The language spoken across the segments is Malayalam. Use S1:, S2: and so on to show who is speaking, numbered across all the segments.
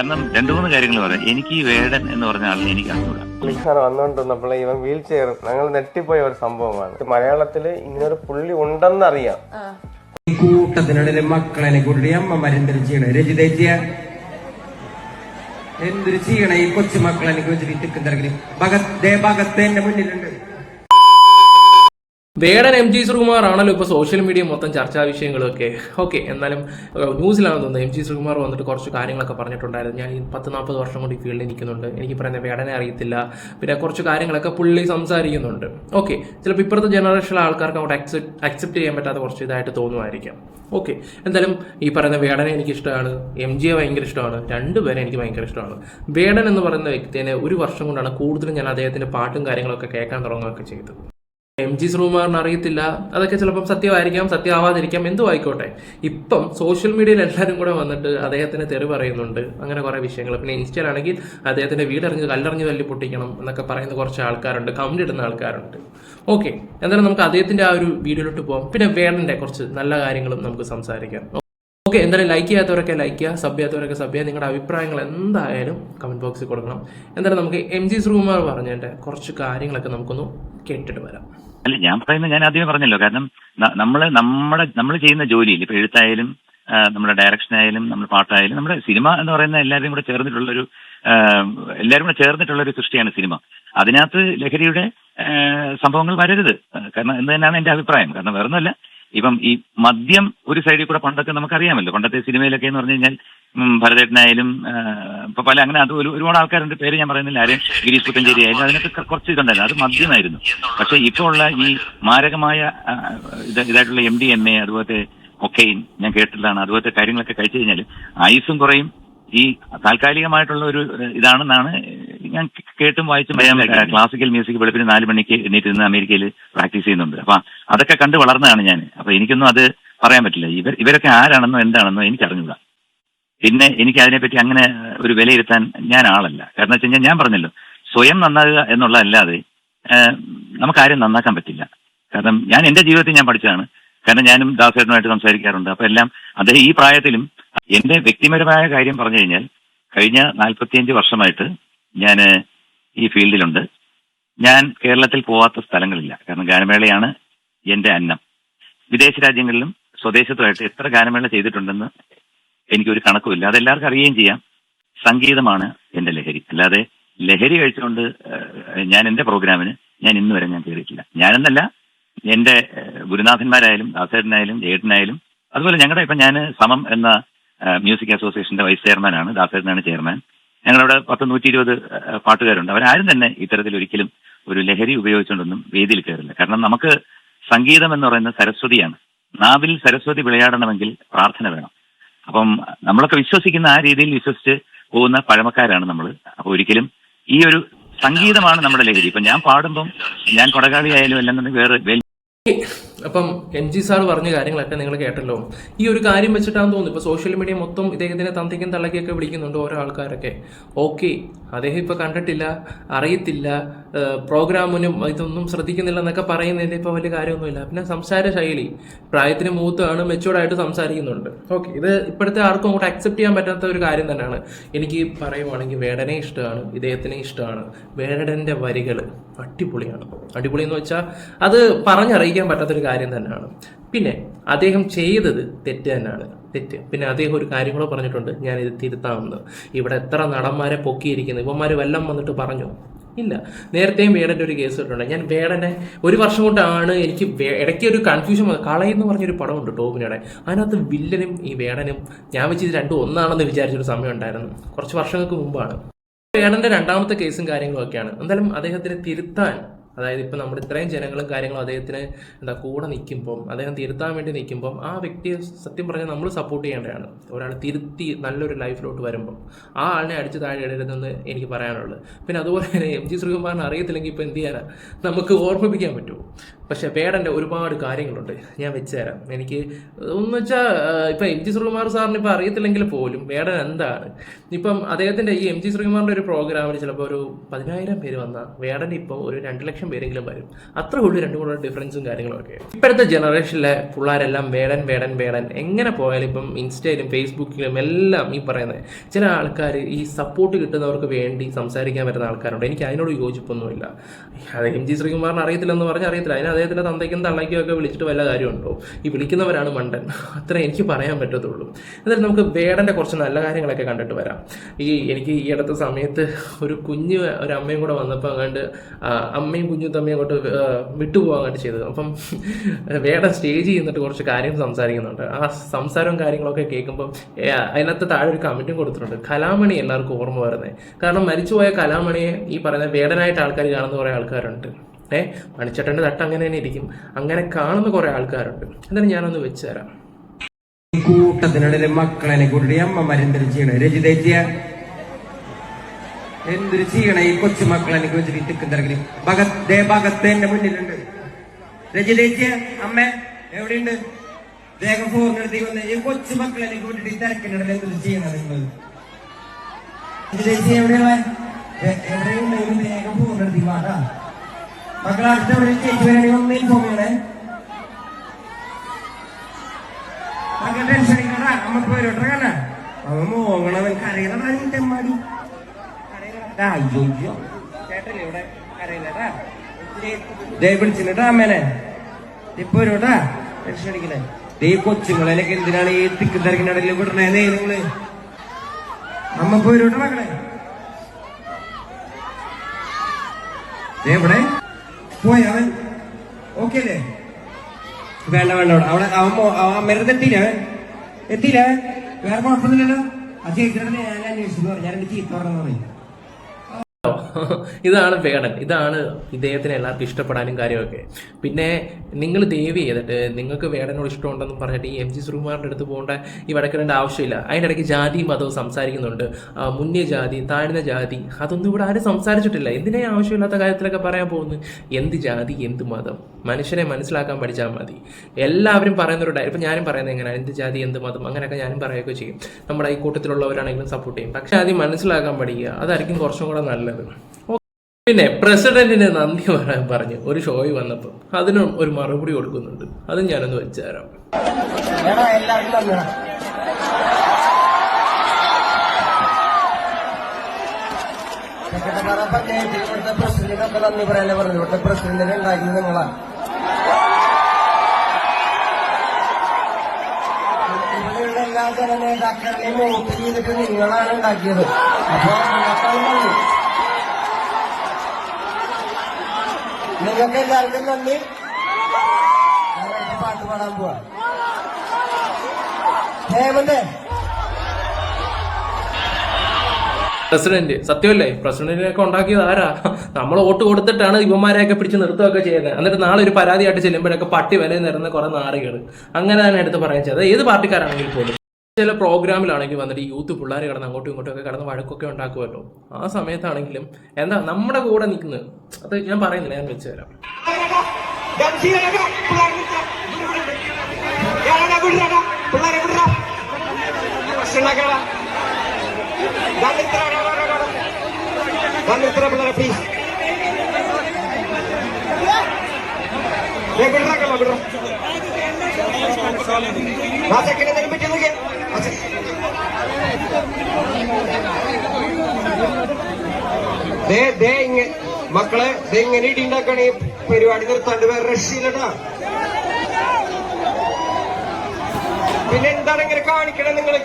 S1: കാരണം രണ്ടു മൂന്ന് കാര്യങ്ങൾ പറയാം. എനിക്ക് ഈ വേടൻ എന്ന് പറഞ്ഞ ആളിനെ എനിക്ക് അറിഞ്ഞൂടാ.
S2: പുള്ളിക്കാരൻ വന്നുകൊണ്ടിരുന്നപ്പോൾ ഇവൻ വീൽ ചെയർ ഞങ്ങൾ നെട്ടിപ്പോയ ഒരു സംഭവമാണ്. മലയാളത്തിൽ ഇങ്ങനെ ഒരു പുള്ളി ഉണ്ടെന്നറിയാം.
S3: ഈ കൂട്ടത്തിനിടയിൽ മക്കളെ കൂട്ടി അമ്മമാരെന്തൊരു ചെയ്യണേ? രജിതേച്ചിയ എന്തൊരു ചെയ്യണേ ഈ കൊച്ചു മക്കളെ വെച്ചിട്ട് തിക്കും തിരക്കിൽ? ഭഗത്തേ ഭഗത്ത് എന്റെ മുന്നിലുണ്ട്.
S4: വേടൻ എം ജി ശ്രീകുമാർ ആണല്ലോ ഇപ്പോൾ സോഷ്യൽ മീഡിയ മൊത്തം ചർച്ചാ വിഷയങ്ങളൊക്കെ. ഓക്കെ എന്നാലും ന്യൂസിലാണെന്ന് തോന്നുന്നത് എം ജി ശ്രീകുമാർ വന്നിട്ട് കുറച്ച് കാര്യങ്ങളൊക്കെ പറഞ്ഞിട്ടുണ്ടായിരുന്നു. ഞാൻ ഈ പത്ത് നാൽപ്പത് വർഷം കൊണ്ട് ഈ ഫീൽഡിൽ നിൽക്കുന്നുണ്ട്. എനിക്ക് പറയുന്ന വേടനെ അറിയത്തില്ല. പിന്നെ കുറച്ച് കാര്യങ്ങളൊക്കെ പുള്ളി സംസാരിക്കുന്നുണ്ട്. ഓക്കെ ചിലപ്പോൾ ഇപ്പോഴത്തെ ജനറേഷനിലെ ആൾക്കാർക്ക് അങ്ങോട്ട് അക്സെപ്റ്റ് അക്സെപ്റ്റ് ചെയ്യാൻ പറ്റാത്ത കുറച്ച് ഇതായിട്ട് തോന്നുമായിരിക്കാം. ഓക്കെ എന്തായാലും ഈ പറയുന്ന വേടനെ എനിക്ക് ഇഷ്ടമാണ് എം ജിയെ ഭയങ്കര ഇഷ്ടമാണ്. രണ്ടുപേരെ എനിക്ക് ഭയങ്കര ഇഷ്ടമാണ്. വേടൻ എന്ന് പറയുന്ന വ്യക്തിനെ ഒരു വർഷം കൊണ്ടാണ് കൂടുതലും ഞാൻ അദ്ദേഹത്തിന്റെ പാട്ടും കാര്യങ്ങളൊക്കെ കേൾക്കാൻ തുടങ്ങുകയൊക്കെ ചെയ്തത്. എം ജി ശ്രീകുമാറിന് അറിയത്തില്ല. അതൊക്കെ ചിലപ്പം സത്യമായിരിക്കാം സത്യമാവാതിരിക്കാം എന്തു ആയിക്കോട്ടെ. ഇപ്പം സോഷ്യൽ മീഡിയയിൽ എല്ലാവരും കൂടെ വന്നിട്ട് അദ്ദേഹത്തിന് തെറി പറയുന്നുണ്ട്. അങ്ങനെ കുറേ വിഷയങ്ങൾ. പിന്നെ ഇൻസ്റ്റയിലാണെങ്കിൽ അദ്ദേഹത്തിന്റെ വീടറിഞ്ഞ് കല്ലറിഞ്ഞ് തല്ലി പൊട്ടിക്കണം എന്നൊക്കെ പറയുന്ന കുറച്ച് ആൾക്കാരുണ്ട്. കമന്റ് ഇടുന്ന ആൾക്കാരുണ്ട്. ഓക്കെ. എന്തായാലും നമുക്ക് അദ്ദേഹത്തിന്റെ ആ ഒരു വീഡിയോയിലോട്ട് പോകാം പിന്നെ വേണ്ടന്റെ കുറച്ച് നല്ല കാര്യങ്ങളും നമുക്ക് സംസാരിക്കാം. ഓക്കെ എന്തായാലും ലൈക്ക് ചെയ്യാത്തവരൊക്കെ ലൈക്ക് ചെയ്യുക. സബ് ചെയ്യാത്തവരൊക്കെ സബ് ചെയ്യുക. നിങ്ങളുടെ അഭിപ്രായങ്ങൾ എന്തായാലും കമന്റ് ബോക്സിൽ കൊടുക്കണം. എന്തായാലും നമുക്ക് എം ജി ശ്രീകുമാർ പറഞ്ഞതിന്റെ കുറച്ച് കാര്യങ്ങളൊക്കെ നമുക്കൊന്ന് കേട്ടിട്ട് വരാം.
S1: അല്ല ഞാൻ പറയുന്നത് ഞാൻ ആദ്യമേ പറഞ്ഞല്ലോ. കാരണം നമ്മൾ നമ്മുടെ നമ്മൾ ചെയ്യുന്ന ജോലിയിൽ ഇപ്പൊ എഴുത്തായാലും നമ്മുടെ ഡയറക്ഷൻ ആയാലും നമ്മുടെ പാട്ടായാലും നമ്മുടെ സിനിമ എന്ന് പറയുന്ന എല്ലാവരും കൂടെ ചേർന്നിട്ടുള്ളൊരു എല്ലാവരും കൂടെ ചേർന്നിട്ടുള്ള ഒരു സൃഷ്ടിയാണ് സിനിമ. അതിനകത്ത് ലഹരിയുടെ സംഭവങ്ങൾ വരരുത്. കാരണം എന്ന് തന്നെയാണ് എന്റെ അഭിപ്രായം. കാരണം വേറൊന്നുമല്ല. ഇപ്പം ഈ മദ്യം ഒരു സൈഡിൽ കൂടെ പണ്ടൊക്കെ നമുക്കറിയാമല്ലോ. പണ്ടത്തെ സിനിമയിലൊക്കെ എന്ന് പറഞ്ഞു കഴിഞ്ഞാൽ ഭരതേട്ടനായാലും ഇപ്പൊ പല അങ്ങനെ അത് ഒരു- ഒരുപാട് ആൾക്കാരുണ്ട്. പേര് ഞാൻ പറയുന്നില്ല. ആരെയും ഗിരീഷ് പുത്തഞ്ചേരി ആയാലും അതിനൊക്കെ കുറച്ച് ഇതുണ്ടായിരുന്നു. അത് മദ്യമായിരുന്നു. പക്ഷെ ഇപ്പോൾ ഉള്ള ഈ മാരകമായ ഇതായിട്ടുള്ള എം ഡി എം എ അതുപോലത്തെ ഒക്കെയും ഞാൻ കേട്ടിട്ടുള്ളതാണ്. അതുപോലത്തെ കാര്യങ്ങളൊക്കെ കഴിച്ചു കഴിഞ്ഞാൽ ആയുസും കുറയും. ഈ താൽക്കാലികമായിട്ടുള്ള ഒരു ഇതാണെന്നാണ് ഞാൻ കേട്ടും വായിച്ചും ക്ലാസിക്കൽ മ്യൂസിക് വെളുപ്പിന് നാല് മണിക്ക് എണീറ്റ് നിന്ന് അമേരിക്കയിൽ പ്രാക്ടീസ് ചെയ്യുന്നുണ്ട്. അപ്പൊ അതൊക്കെ കണ്ട് വളർന്നതാണ് ഞാൻ അപ്പൊ എനിക്കൊന്നും അത് പറയാൻ പറ്റില്ല. ഇവർ ഇവരൊക്കെ ആരാണെന്നോ എന്താണെന്നോ എനിക്ക് അറിഞ്ഞൂടാ പിന്നെ എനിക്ക് അതിനെപ്പറ്റി അങ്ങനെ ഒരു വിലയിരുത്താൻ ഞാൻ ആളല്ല. കാരണം വെച്ച് കഴിഞ്ഞാൽ ഞാൻ പറഞ്ഞല്ലോ സ്വയം നന്നാകുക എന്നുള്ളതല്ലാതെ നമുക്കാരും നന്നാക്കാൻ പറ്റില്ല. കാരണം ഞാൻ എന്റെ ജീവിതത്തിൽ ഞാൻ പഠിച്ചതാണ്. കാരണം ഞാനും ദാസേട്ടനുമായിട്ട് സംസാരിക്കാറുണ്ട്. അപ്പൊ എല്ലാം അദ്ദേഹം ഈ പ്രായത്തിലും എന്റെ വ്യക്തിപരമായ കാര്യം പറഞ്ഞു കഴിഞ്ഞാൽ കഴിഞ്ഞ നാൽപ്പത്തിയഞ്ച് വർഷമായിട്ട് ഞാൻ ഈ ഫീൽഡിലുണ്ട്. ഞാൻ കേരളത്തിൽ പോവാത്ത സ്ഥലങ്ങളില്ല. കാരണം ഗാനമേളയാണ് എന്റെ അന്നം. വിദേശ രാജ്യങ്ങളിലും സ്വദേശത്തുമായിട്ട് എത്ര ഗാനമേള ചെയ്തിട്ടുണ്ടെന്ന് എനിക്കൊരു കണക്കുമില്ല. അതെല്ലാവർക്കും അറിയുകയും ചെയ്യാം. സംഗീതമാണ് എന്റെ ലഹരി. അല്ലാതെ ലഹരി കഴിച്ചുകൊണ്ട് ഞാൻ എന്റെ പ്രോഗ്രാമിന് ഞാൻ ഇന്ന് വരെ ഞാൻ കയറിയിട്ടില്ല. ഞാനെന്നല്ല എന്റെ ഗുരുനാഥന്മാരായാലും ദാസേട്ടനായാലും ജേട്ടനായാലും അതുപോലെ ഞങ്ങളുടെ ഇപ്പൊ ഞാൻ സമം എന്ന മ്യൂസിക് അസോസിയേഷന്റെ വൈസ് ചെയർമാനാണ് ദാസേട്ടനാണ് ചെയർമാൻ ഞങ്ങളവിടെ പത്ത് നൂറ്റി ഇരുപത് പാട്ടുകാരുണ്ട്. അവരാരും തന്നെ ഇത്തരത്തിൽ ഒരിക്കലും ഒരു ലഹരി ഉപയോഗിച്ചുകൊണ്ടൊന്നും വേദിയിൽ കയറില്ല. കാരണം നമുക്ക് സംഗീതം എന്ന് പറയുന്നത് സരസ്വതിയാണ്. നാവിൽ സരസ്വതി വിളയാടണമെങ്കിൽ പ്രാർത്ഥന വേണം. അപ്പം നമ്മളൊക്കെ വിശ്വസിക്കുന്ന ആ രീതിയിൽ വിശ്വസിച്ച് പോകുന്ന പഴമക്കാരാണ് നമ്മൾ അപ്പൊ ഒരിക്കലും ഈ ഒരു സംഗീതമാണ് നമ്മുടെ ലഹരി. ഇപ്പൊ ഞാൻ പാടുമ്പം ഞാൻ കൊടകാളി ആയാലും അല്ലെന്നുണ്ടെങ്കിൽ വേറെ
S4: അപ്പം എം ജി സാർ പറഞ്ഞ കാര്യങ്ങളൊക്കെ നിങ്ങൾ കേട്ടല്ലോ. ഈ ഒരു കാര്യം വെച്ചിട്ടാണെന്ന് തോന്നുന്നു. ഇപ്പോൾ സോഷ്യൽ മീഡിയ മൊത്തം ഇദ്ദേഹത്തിനെ തന്തിക്കും തള്ളക്കൊക്കെ വിളിക്കുന്നുണ്ട് ഓരോ ആൾക്കാരൊക്കെ. ഓക്കെ അദ്ദേഹം ഇപ്പോൾ കണ്ടിട്ടില്ല അറിയത്തില്ല. പ്രോഗ്രാമിനും ഇതൊന്നും ശ്രദ്ധിക്കുന്നില്ല എന്നൊക്കെ പറയുന്നതിൽ ഇപ്പോൾ വലിയ കാര്യമൊന്നുമില്ല. പിന്നെ സംസാര ശൈലി പ്രായത്തിന് മൂത്താണ് മെച്ചോർഡായിട്ട് സംസാരിക്കുന്നുണ്ട്. ഓക്കെ ഇത് ഇപ്പോഴത്തെ ആർക്കും അങ്ങോട്ട് അക്സെപ്റ്റ് ചെയ്യാൻ പറ്റാത്ത ഒരു കാര്യം തന്നെയാണ്. എനിക്ക് പറയുവാണെങ്കിൽ വേടനെ ഇഷ്ടമാണ് ഇദ്ദേഹത്തിനെ ഇഷ്ടമാണ്. വേടന്റെ വരികൾ അടിപൊളിയാണ്. അടിപൊളി എന്ന് വെച്ചാൽ അത് പറഞ്ഞറിയിക്കാൻ പറ്റാത്തൊരു കാര്യം തന്നെയാണ്. പിന്നെ അദ്ദേഹം ചെയ്തത് തെറ്റ് തന്നെയാണ്. തെറ്റ്. പിന്നെ അദ്ദേഹം ഒരു കാര്യം കൂടെ പറഞ്ഞിട്ടുണ്ട്. ഞാൻ ഇത് തിരുത്താമെന്ന്. ഇവിടെ എത്ര നടന്മാരെ പൊക്കിയിരിക്കുന്നു. ഇവന്മാർ വല്ലം വന്നിട്ട് പറഞ്ഞു? ഇല്ല. നേരത്തെയും വേടന്റെ ഒരു കേസ് ഇട്ടുണ്ട് ഞാൻ വേടനെ ഒരു വർഷം കൊണ്ടാണ് എനിക്ക് ഇടയ്ക്ക് ഒരു കൺഫ്യൂഷൻ കളയെന്ന് പറഞ്ഞൊരു പടമുണ്ട് ടോമിനയുടെ അതിനകത്ത് വില്ലനും ഈ വേടനും ഞാൻ വെച്ച് ഇത് രണ്ടും ഒന്നാണെന്ന് വിചാരിച്ചൊരു സമയം ഉണ്ടായിരുന്നു. കുറച്ച് വർഷങ്ങൾക്ക് മുമ്പാണ്. വേടന്റെ രണ്ടാമത്തെ കേസും കാര്യങ്ങളൊക്കെയാണ്. എന്തായാലും അദ്ദേഹത്തിന് തിരുത്താൻ അതായത് ഇപ്പം നമ്മുടെ ഇത്രയും ജനങ്ങളും കാര്യങ്ങളും അദ്ദേഹത്തിന് എന്താ കൂടെ നിൽക്കുമ്പം അദ്ദേഹം തിരുത്താൻ വേണ്ടി നിൽക്കുമ്പം ആ വ്യക്തിയെ സത്യം പറഞ്ഞാൽ നമ്മൾ സപ്പോർട്ട് ചെയ്യേണ്ടതാണ്. ഒരാൾ തിരുത്തി നല്ലൊരു ലൈഫിലോട്ട് വരുമ്പം. ആ ആളിനെ അടിച്ച് താഴെ ഇടരുതെന്ന് എനിക്ക് പറയാനുള്ളത്. പിന്നെ അതുപോലെ തന്നെ എം ജി ശ്രീകുമാറിനെ അറിയത്തില്ലെങ്കിൽ ഇപ്പം എന്ത് ചെയ്യാനാണ് നമുക്ക് ഓർമ്മിപ്പിക്കാൻ പറ്റുമോ? പക്ഷെ പേടന്റെ ഒരുപാട് കാര്യങ്ങളുണ്ട്. ഞാൻ വെച്ച് തരാം എനിക്ക് എന്ന് വെച്ചാൽ ഇപ്പം എം ജി ശ്രീകുമാർ സാറിന് ഇപ്പം അറിയത്തില്ലെങ്കിൽ പോലും വേടൻ എന്താണ്? ഇപ്പം അദ്ദേഹത്തിന്റെ ഈ എം ജി ശ്രീകുമാറിന്റെ ഒരു പ്രോഗ്രാമിൽ ചിലപ്പോൾ ഒരു പതിനായിരം പേര് വന്നാൽ വേടൻ ഇപ്പോൾ ഒരു രണ്ട് ലക്ഷം പേരെങ്കിലും വരും. അത്രേ ഉള്ളൂ രണ്ടും കൂടെ ഡിഫറൻസും കാര്യങ്ങളൊക്കെ. ഇപ്പോഴത്തെ ജനറേഷനിലെ പിള്ളേരെല്ലാം വേടൻ വേടൻ വേടൻ എങ്ങനെ പോയാലും ഇപ്പം ഇൻസ്റ്റയിലും ഫേസ്ബുക്കിലും എല്ലാം ഈ പറയുന്നത് ചില ആൾക്കാർ ഈ സപ്പോർട്ട് കിട്ടുന്നവർക്ക് വേണ്ടി സംസാരിക്കാൻ പറ്റുന്ന ആൾക്കാരുണ്ട്. എനിക്ക് അതിനോട് യോജിപ്പൊന്നുമില്ല. അത് എം ജി ശ്രീകുമാറിന് അറിയത്തില്ലെന്ന് പറഞ്ഞാൽ അറിയത്തില്ല. അതിന് അദ്ദേഹത്തിന്റെ തന്തയ്ക്കും തള്ളയ്ക്കും ഒക്കെ വിളിച്ചിട്ട് വല്ല കാര്യമുണ്ടോ? ഈ വിളിക്കുന്നവരാണ് മണ്ടൻ. അത്ര എനിക്ക് പറയാൻ പറ്റത്തുള്ളൂ. എന്നാലും നമുക്ക് വേടന്റെ കുറച്ച് നല്ല കാര്യങ്ങളൊക്കെ കണ്ടിട്ട് വരാം. ഈ എനിക്ക് ഈ അടുത്ത സമയത്ത് ഒരു കുഞ്ഞ് ഒരു അമ്മയും കൂടെ വന്നപ്പോൾ അങ്ങോട്ട് അമ്മയും കുഞ്ഞും തമ്മയും അങ്ങോട്ട് വിട്ടുപോകാൻ കണ്ട് ചെയ്തത്. അപ്പം വേടൻ സ്റ്റേജ് ചെയ്യുന്നിട്ട് കുറച്ച് കാര്യങ്ങൾ സംസാരിക്കുന്നുണ്ട്. ആ സംസാരവും കാര്യങ്ങളൊക്കെ കേൾക്കുമ്പോൾ അതിനകത്ത് താഴെ ഒരു കമന്റും കൊടുത്തിട്ടുണ്ട്. കലാമണി എല്ലാവർക്കും ഓർമ്മ വരുന്നത് കാരണം മരിച്ചുപോയ കലാമണിയെ ഈ പറയുന്ന വേടനായിട്ട് ആൾക്കാർ കാണുന്ന കുറേ ആൾക്കാരുണ്ട്. ഏ മണിച്ചട്ടന്റെ തട്ട് അങ്ങനെ തന്നെ ഇരിക്കും. അങ്ങനെ കാണുന്ന കുറേ ആൾക്കാരുണ്ട്. എന്തായാലും ഞാനൊന്ന് വെച്ച് തരാം
S3: കൂട്ടത്തിനിടയിൽ മക്കളെ കൂട്ടി അമ്മമാരെന്തൊരു ചെയ്യണേ രജിതേച്ചിയ എന്തൊരു ചെയ്യണേ ഈ കൊച്ചു മക്കളെ വെച്ചിട്ട് തിക്കും തിരക്കിൽ? ഭഗത് ദേ ഭഗത്ത് എന്റെ മുന്നിലുണ്ട്. അമ്മ ഈ കൊച്ചു തിരക്കിനിടയിൽ എന്തൊരു ചെയ്യണേ നിങ്ങൾ ഒരു വേഗം ഫോറിനെടുത്തേക്ക് വാട്ടാ മക്കളെ ഇവിടെ ദേ എന്തിനാണ് ഈ തിക്കും തിരക്കിനിടയിൽ വിടണേ നിങ്ങൾ അമ്മ ഇപ്പൊ വരോട്ടെ മക്കളെ പോയി അവൻ ഓക്കെ അല്ലേ? വേണ്ട വേണ്ട അവിടെ അവൻ അവൻ അമ്മേരുടെ എത്തിയില്ല അവൻ എത്തിയില്ല. വേറെ കുഴപ്പമൊന്നുമില്ലല്ലോ. അച്ഛൻ ചേച്ചിയുടെ ഞാൻ അന്വേഷിച്ചു ഞാൻ എനിക്ക് ചീത്ത പറയും
S4: ഇതാണ് വേടൻ. ഇതാണ് ഇദ്ദേഹത്തിന് എല്ലാവർക്കും ഇഷ്ടപ്പെടാനും കാര്യമൊക്കെ. പിന്നെ നിങ്ങൾ ദേവി ചെയ്തിട്ട് നിങ്ങൾക്ക് വേടനോട് ഇഷ്ടമുണ്ടെന്ന് പറഞ്ഞിട്ട് ഈ എം ജി ശ്രീകുമാറിന്റെ അടുത്ത് പോകേണ്ട ഈ വടക്കിടേണ്ട ആവശ്യമില്ല. അതിന്റെ ഇടയ്ക്ക് ജാതി മതവും സംസാരിക്കുന്നുണ്ട്. മുന്നേ ജാതി താഴ്ന്ന ജാതി അതൊന്നും ഇവിടെ ആരും സംസാരിച്ചിട്ടില്ല. എന്തിനേ ആവശ്യമില്ലാത്ത കാര്യത്തിലൊക്കെ പറയാൻ പോകുന്നു എന്ത് ജാതി എന്ത് മതം? മനുഷ്യനെ മനസ്സിലാക്കാൻ പഠിച്ചാൽ മതി. എല്ലാവരും പറയുന്നൊരു ഡയ ഇപ്പം ഞാനും പറയുന്നത് എങ്ങനെയാണ്? എന്ത് ജാതി എന്ത് മതം? അങ്ങനെയൊക്കെ ഞാനും പറയുകയൊക്കെ ചെയ്യും. നമ്മുടെ ഈ കൂട്ടത്തിലുള്ളവരാണെങ്കിലും സപ്പോർട്ട് ചെയ്യും. പക്ഷേ ആദ്യം മനസ്സിലാക്കാൻ പഠിക്കുക. അതായിരിക്കും കുറച്ചും കൂടെ നല്ലത്. പിന്നെ പ്രസിഡന്റിന് നന്ദി പറയാൻ പറഞ്ഞു ഒരു ഷോയിൽ വന്നപ്പോൾ അതിനും ഒരു മറുപടി കൊടുക്കുന്നുണ്ട്. അതും ഞാനൊന്ന് വെച്ചു തരാം.
S2: എല്ലാവർക്കും തന്നെ സെക്രട്ടറി പഞ്ചായത്തിൽ ഇവിടുത്തെ പ്രസിഡന്റിനൊക്കെ നന്ദി പറയാനേ പറഞ്ഞു ഇവിടുത്തെ പ്രസിഡന്റിനെ ഉണ്ടാക്കിയത് നിങ്ങളാ. ഇവിടെയുള്ള എല്ലാ ജനനേതാക്കളെയും വോട്ട് ചെയ്തിട്ട് നിങ്ങളാണ് ഉണ്ടാക്കിയത്. അപ്പൊ നന്ദി നിങ്ങൾക്ക് എല്ലാവർക്കും നന്ദി. പാട്ട് പാടാൻ പോവാ.
S4: പ്രസിഡന്റ് സത്യമല്ലേ? പ്രസിഡന്റിനെയൊക്കെ ഉണ്ടാക്കിയത് ആരാ? നമ്മൾ വോട്ട് കൊടുത്തിട്ടാണ് ഇവന്മാരെയൊക്കെ പിടിച്ച് നിർത്തുകയൊക്കെ ചെയ്യുന്നത്. എന്നിട്ട് നാളെ ഒരു പരാതിയായിട്ട് ചെല്ലുമ്പോഴൊക്കെ പട്ടി വില നിരുന്ന കുറെ നാറികൾ അങ്ങനെ തന്നെ എടുത്ത് പറയാൻ ചെയ്തത്. ഏത് പാർട്ടിക്കാരാണെങ്കിൽ പോലും. ചില പ്രോഗ്രാമിലാണെങ്കിൽ വന്നിട്ട് യൂത്ത് പിള്ളേർ കടന്ന് അങ്ങോട്ടും ഇങ്ങോട്ടും ഒക്കെ കടന്ന് വഴക്കൊക്കെ ഉണ്ടാക്കുമല്ലോ. ആ സമയത്താണെങ്കിലും എന്താ നമ്മുടെ കൂടെ നിൽക്കുന്നത്? അത് ഞാൻ പറയുന്നില്ല ഞാൻ വെച്ച് തരാം.
S3: പ്ലീസ് ആ ചെക്കനെ എന്തെങ്കിലും മക്കളെ ദേ ഇങ്ങനെ ഇടി ഉണ്ടാക്കണ ഈ പരിപാടി നിർത്താണ്ട് വേറെ റഷ്യയിലടാ പിന്നെ എന്താണ് ഇങ്ങനെ കാണിക്കണേ നിങ്ങൾ?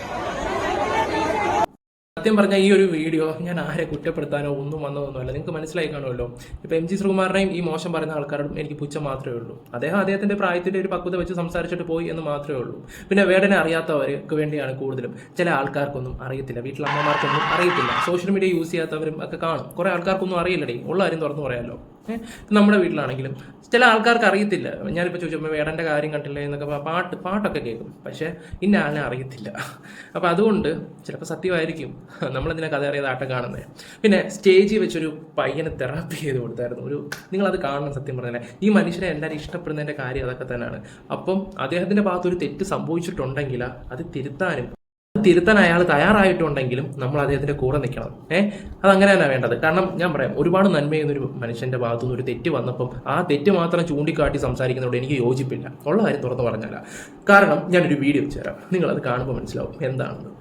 S4: സത്യം പറഞ്ഞാൽ ഈ ഒരു വീഡിയോ ഞാൻ ആരെ കുറ്റപ്പെടുത്താനോ ഒന്നും വന്നതൊന്നുമല്ല. നിങ്ങൾക്ക് മനസ്സിലായി കാണുമല്ലോ. ഇപ്പോൾ എം ജി ശ്രീകുമാറിനെയും ഈ മോശം പറയുന്ന ആൾക്കാരോടും എനിക്ക് പുച്ഛം മാത്രമേ ഉള്ളൂ. അദ്ദേഹം അദ്ദേഹത്തിന്റെ പ്രായത്തിന്റെ ഒരു പക്വത വെച്ച് സംസാരിച്ചിട്ട് പോയി എന്ന് മാത്രമേ ഉള്ളൂ. പിന്നെ വേടനെ അറിയാത്തവർക്ക് വേണ്ടിയാണ് കൂടുതലും. ചില ആൾക്കാർക്കൊന്നും അറിയത്തില്ല. വീട്ടിലമ്മമാർക്കൊന്നും അറിയത്തില്ല. സോഷ്യൽ മീഡിയ യൂസ് ചെയ്യാത്തവരും ഒക്കെ കാണും. കുറേ ആൾക്കാർക്കൊന്നും അറിയില്ലടേ. ഉള്ള കാര്യം തുറന്നു പറയാമല്ലോ നമ്മുടെ വീട്ടിലാണെങ്കിലും. ചില ആൾക്കാർക്ക് അറിയത്തില്ല. ഞാനിപ്പോൾ ചോദിച്ചപ്പോൾ വേടന്റെ കാര്യം കണ്ടില്ലേ? എന്നൊക്കെ പാട്ട് പാട്ടൊക്കെ കേൾക്കും. പക്ഷേ ഇന്ന ആളിനെ അറിയത്തില്ല. അപ്പോൾ അതുകൊണ്ട് ചിലപ്പോൾ സത്യമായിരിക്കും. നമ്മളിതിനെ കഥ അറിയാതെ ആട്ടം കാണുന്നത് പിന്നെ സ്റ്റേജിൽ വെച്ചൊരു പയ്യനെ തെറാപ്പി ചെയ്ത് കൊടുത്തായിരുന്നു. ഒരു നിങ്ങളത് കാണണം സത്യം പറഞ്ഞാൽ ഈ മനുഷ്യനെ എല്ലാവരും ഇഷ്ടപ്പെടുന്നതിന്റെ കാര്യം അതൊക്കെ തന്നെയാണ് അപ്പം അദ്ദേഹത്തിന്റെ ഭാഗത്തൊരു തെറ്റ് സംഭവിച്ചിട്ടുണ്ടെങ്കിൽ അത് തിരുത്താനും തിരുത്താൻ അയാൾ തയ്യാറായിട്ടുണ്ടെങ്കിലും നമ്മൾ അദ്ദേഹത്തിന്റെ കൂടെ നിൽക്കണം. ഏഹ് അത് അങ്ങനെ തന്നെ വേണ്ടത്. കാരണം ഞാൻ പറയാം ഒരുപാട് നന്മ ചെയ്യുന്നൊരു മനുഷ്യന്റെ ഭാഗത്തുനിന്ന് ഒരു തെറ്റ് വന്നപ്പം ആ തെറ്റ് മാത്രം ചൂണ്ടിക്കാട്ടി സംസാരിക്കുന്നതോട് എനിക്ക് യോജിപ്പില്ല. ഉള്ള കാര്യം തുറന്ന് പറഞ്ഞല്ല കാരണം ഞാനൊരു വീഡിയോ വെച്ച് തരാം നിങ്ങൾ അത് കാണുമ്പോൾ മനസ്സിലാവും എന്താണെന്ന്.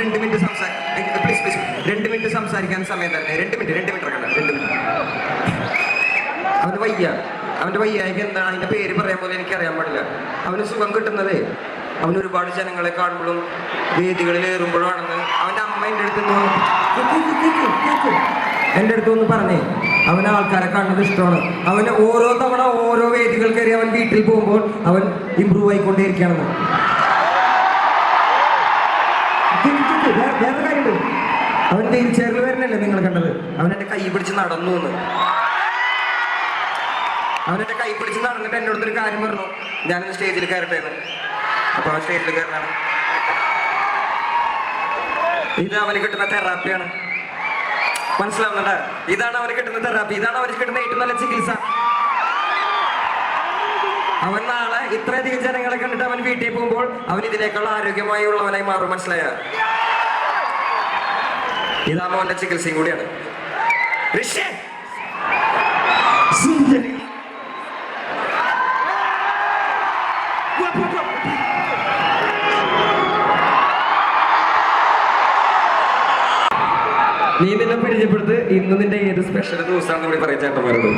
S3: രണ്ട് മിനിറ്റ് സംസാരിക്കാം പ്ലീസ് രണ്ട് മിനിറ്റ് സംസാരിക്കാൻ സമയം തന്നെ രണ്ട് മിനിറ്റ് രണ്ട് മിനിറ്റ് രണ്ട് മിനിറ്റ് അവന് വയ്യ. അവന്റെ വയ്യായ്മ എന്താണ്? അതിന്റെ പേര് പറയാൻ പോലും എനിക്ക് അറിയാൻ പാടില്ല. അവന് സുഖം കിട്ടുന്നതേ. അവൻ ഒരുപാട് ജനങ്ങളെ കാണുമ്പോഴും വേദികളിൽ ഏറുമ്പോഴാണെന്ന് അവന്റെ അമ്മ എന്റെ അടുത്ത്. എന്റെ അടുത്ത് ഒന്ന് പറഞ്ഞേ അവന് ആൾക്കാരെ കാണുന്നത് ഇഷ്ടമാണ്. അവന് ഓരോ തവണ ഓരോ വേദികൾ കയറി അവൻ വീട്ടിൽ പോകുമ്പോൾ അവൻ ഇമ്പ്രൂവ് ആയിക്കൊണ്ടേയിരിക്കുകയാണെന്ന്. അവൻ വീൽ ചെയറിൽ വരണല്ലേ നിങ്ങൾ കണ്ടത്? അവൻ എന്റെ കൈ പിടിച്ച് നടന്നു എന്ന്. അവൻ എന്റെ കൈ പിടിച്ച് നടന്നിട്ട് എന്നോട് ഒരു കാര്യം പറഞ്ഞു. ഞാനിന്ന് സ്റ്റേജിൽ കയറട്ടെ അപ്പൊ അവൻ സ്റ്റേജിൽ കയറാണ് ഇത് അവന് കിട്ടുന്ന തെറാപ്പിയാണ് മനസ്സിലാവുന്നുണ്ട്? ഇതാണ് അവന് കിട്ടുന്ന തെറാപ്പി ഇതാണ് അവർക്ക് കിട്ടുന്ന ഏറ്റവും നല്ല ചികിത്സ. അവൻ നാളെ ഇത്രയധികം ജനങ്ങളെ കണ്ടിട്ട് അവൻ വീട്ടിൽ പോകുമ്പോൾ അവൻ ഇതിനേക്കാൾ ആരോഗ്യമായി ഉള്ളവനായി മാറും. മനസ്സിലായ? ഇതാണ് അവന്റെ ചികിത്സയും കൂടിയാണ്. ഋഷി! സുന്ദരി! നീ നിന്നെ പരിചയപ്പെടുത്ത് ഇന്ന് നിന്റെ ഏത് സ്പെഷ്യൽ ദിവസമാണെന്ന് കൂടി പറയാം ചേട്ടന്മാരോട്.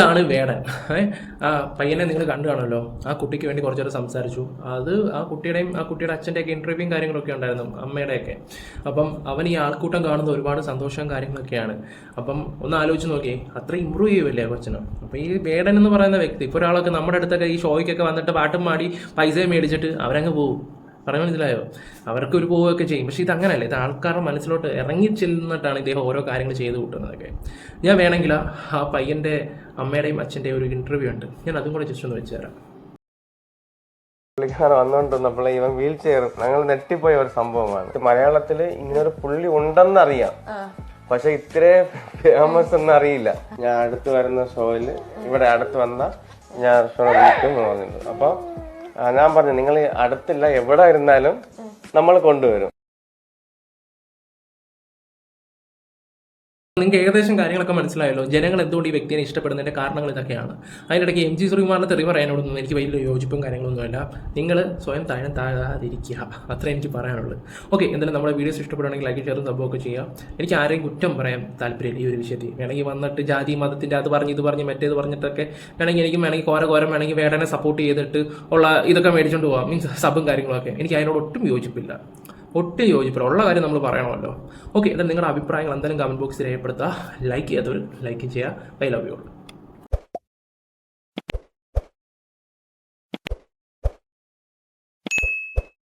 S4: ഇതാണ് വേടൻ. ആ പയ്യനെ നിങ്ങൾ കണ്ടു കാണുമല്ലോ. ആ കുട്ടിക്ക് വേണ്ടി കുറച്ചു നേരം സംസാരിച്ചു. അത് ആ കുട്ടിയുടെയും ആ കുട്ടിയുടെ അച്ഛന്റെയൊക്കെ ഇന്റർവ്യൂവും കാര്യങ്ങളൊക്കെ ഉണ്ടായിരുന്നു അമ്മയുടെയൊക്കെ. അപ്പം അവൻ ഈ ആൾക്കൂട്ടം കാണുന്ന ഒരുപാട് സന്തോഷവും കാര്യങ്ങളൊക്കെയാണ്. അപ്പം ഒന്ന് ആലോചിച്ച് നോക്കി അത്ര ഇമ്പ്രൂവ് ചെയ്യുമല്ലേ കൊച്ചിന്? അപ്പോൾ ഈ വേടൻ എന്ന് പറയുന്ന വ്യക്തി ഇപ്പോൾ ഒരാളൊക്കെ നമ്മുടെ അടുത്തൊക്കെ ഈ ഷോയ്ക്കൊക്കെ വന്നിട്ട് പാട്ടും പാടി പൈസയും മേടിച്ചിട്ട് അവരങ്ങ് പോകും പറയാൻ മനസ്സിലായോ? അവർക്ക് ഒരു പോവുകയൊക്കെ ചെയ്യും. പക്ഷേ ഇത് അങ്ങനെയല്ല ഇത് ആൾക്കാരുടെ മനസ്സിലോട്ട് ഇറങ്ങി ചെല്ലുന്നിട്ടാണ് ഇദ്ദേഹം ഓരോ കാര്യങ്ങൾ ചെയ്തു കൂട്ടുന്നതൊക്കെ. ഞാൻ വേണമെങ്കിൽ ആ- പയ്യന്റെ അമ്മയുടെയും അച്ഛന്റെയും ഒരു ഇന്റർവ്യൂ ഉണ്ട്. ഞാൻ അതും കൂടെ ജസ്റ്റ് ഒന്ന് വെച്ച് തരാം.
S2: പുള്ളിക്കാരൻ വന്നുകൊണ്ടിരുന്നപ്പോൾ ഇവൻ വീൽ ചെയർ ഞങ്ങൾ നെട്ടിപ്പോയ ഒരു സംഭവമാണ്. മലയാളത്തിൽ ഇങ്ങനെ ഒരു പുള്ളി ഉണ്ടെന്നറിയാം. പക്ഷെ ഇത്രയും ഫേമസ് ഒന്നും അറിയില്ല. ഞാൻ അടുത്ത് വരുന്ന ഷോയിൽ ഇവിടെ അടുത്ത് വന്ന ഞാൻ ഷോ വിളിക്കും എന്ന് പറഞ്ഞിട്ടുണ്ട് അപ്പൊ ആ, ഞാൻ പറഞ്ഞു നിങ്ങൾ അടുത്തില്ല എവിടെ ഇരുന്നാലും നമ്മൾ കൊണ്ടുവരും.
S4: നിങ്ങൾക്ക് ഏകദേശം കാര്യങ്ങളൊക്കെ മനസ്സിലായല്ലോ. ജനങ്ങൾ എന്തുകൊണ്ട് ഈ വ്യക്തിയെ ഇഷ്ടപ്പെടുന്നതിന്റെ കാരണങ്ങൾ ഇതൊക്കെയാണ്. അതിനിടയ്ക്ക് എം ജി ശ്രീകുമാറിനെ തെറി പറയാനോടൊന്നും എനിക്ക് വലിയ യോജിപ്പും കാര്യങ്ങളൊന്നുമില്ല. നിങ്ങൾ സ്വയം താഴെ താഴാതിരിക്കുക. അത്ര എനിക്ക് പറയാനുള്ളത് ഓക്കെ എന്തായാലും നമ്മുടെ വീഡിയോസ് ഇഷ്ടപ്പെടുകയാണെങ്കിൽ ലൈക്ക് ഷെയറും സംഭവമൊക്കെ ചെയ്യുക. എനിക്ക് ആരെയും കുറ്റം പറയാൻ താല്പര്യമില്ല ഈ ഒരു വിഷയത്തിൽ. വേണമെങ്കിൽ വന്നിട്ട് ജാതി മതത്തിന്റെ അത് പറഞ്ഞ് ഇത് പറഞ്ഞ് മറ്റേത് പറഞ്ഞിട്ടൊക്കെ വേണമെങ്കിൽ എനിക്ക് വേണമെങ്കിൽ കോര കോരം വേണമെങ്കിൽ വേടനെ സപ്പോർട്ട് ചെയ്തിട്ട് ഉള്ള ഇതൊക്കെ മേടിച്ചുകൊണ്ട് പോകാം മീൻസ് സബും കാര്യങ്ങളൊക്കെ. എനിക്ക് അതിനോട് ഒട്ടും യോജിപ്പില്ല. ഒട്ടും യോജിപ്പില്ല. ഉള്ള കാര്യം നമ്മൾ പറയണമല്ലോ. ഓക്കെ എന്നാൽ നിങ്ങളുടെ അഭിപ്രായങ്ങൾ എന്തായാലും കമന്റ് ബോക്സിൽ രേഖപ്പെടുത്തുക. ലൈക്ക് ചെയ്യാത്തവർ ലൈക്ക് ചെയ്യുക. I love you